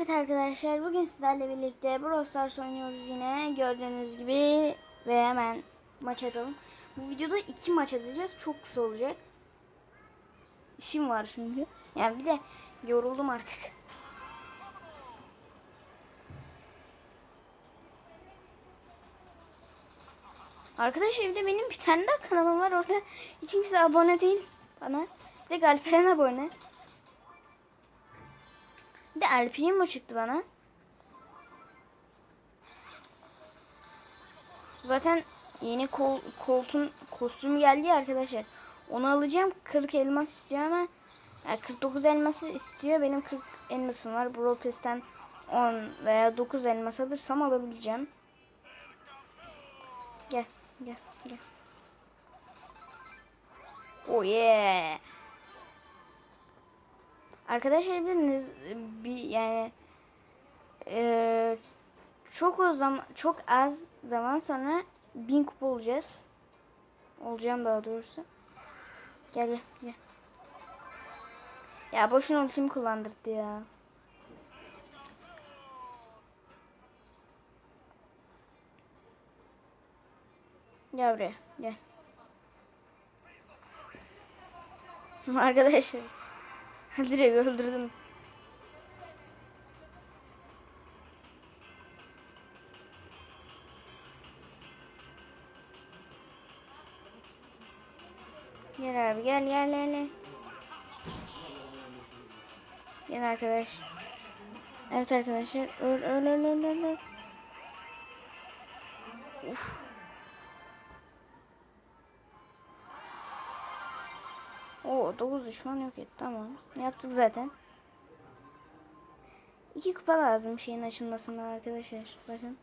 Evet arkadaşlar bugün sizlerle birlikte Brawl oynuyoruz yine gördüğünüz gibi ve hemen maç atalım. Bu videoda iki maç atacağız çok kısa olacak. İşim var çünkü. Yani bir de yoruldum artık. Arkadaşlar evde benim bir tane daha kanalım var orada hiç kimse abone değil bana. Bir de Galperen abone. Bir de El Primo çıktı bana. Zaten yeni kol, koltuğun kostümü geldi ya arkadaşlar. Onu alacağım. 40 elmas istiyor ama yani 49 elması istiyor. Benim 40 elmasım var. Brawl Pass'ten 10 veya 9 elmas alırsam alabileceğim. Gel, gel, gel. Oh yeah. Arkadaşlar biliniz bir yani e, çok o zaman çok az zaman sonra bin kupa olacağız. Olacağım daha doğrusu. Gel gel gel. Ya boşuna ultimi kullandırdı ya. Gel buraya gel. Arkadaşlar. Direkt öldürdüm. Gel abi gel gel gel gel. Arkadaş. Evet arkadaşlar. Öl öl öl öl. öl. Uf. Oo 9 düşman yok etti tamam. Yaptık zaten. İki kupa lazım şeyin açılmasından arkadaşlar. Bakın.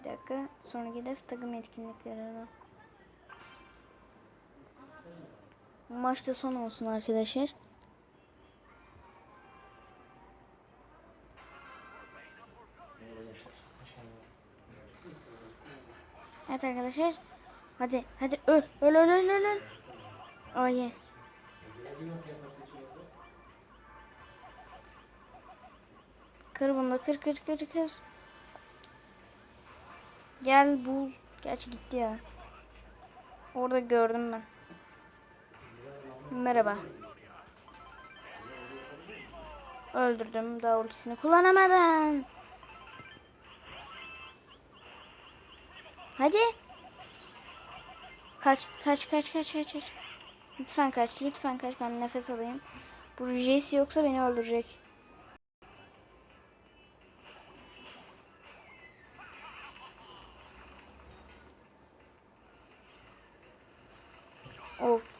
Bir dakika. Sonraki hedef takım etkinlikleri. Maçta son olsun arkadaşlar. Evet arkadaşlar. Hadi hadi öl öl öl öl öl. Yeah. Kır bunu kır kır kır kır. Gel bul. Gerçi gitti ya. Orada gördüm ben. Merhaba. Öldürdüm. Daha ultisini kullanamadan. Hadi. Kaç kaç kaç kaç kaç kaç. Lütfen kaç lütfen kaç ben nefes alayım. Bu Jesse yoksa beni öldürecek. Of.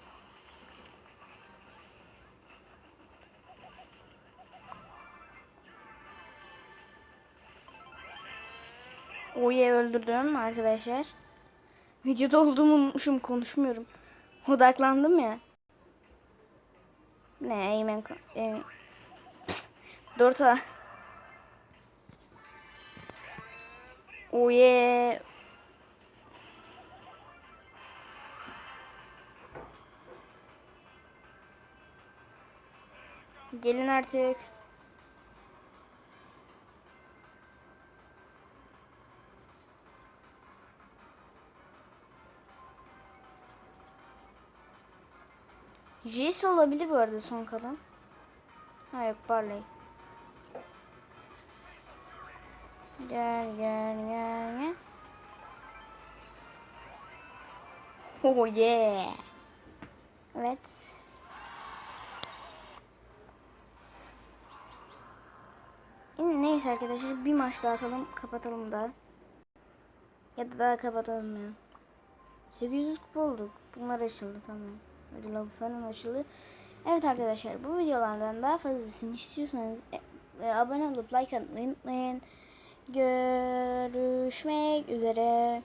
Oye öldürdüm arkadaşlar. Videoda olduğumu unutmuşum konuşmuyorum. Odaklandım ya. Ne Eymen Eymen. Dorta. Oye. Gelin artık. Jace olabilir bu arada son kalan. Ha yok. Gel gel gel gel. Oh yeah. Evet. Neyse arkadaşlar bir maç daha atalım kapatalım da. Ya da daha kapatalım ya. 800 kupa olduk. Bunlar açıldı tamam. Ödül avı falan açıldı. Evet arkadaşlar bu videolardan daha fazlasını istiyorsanız e, e, abone olup like atmayı unutmayın. Görüşmek üzere.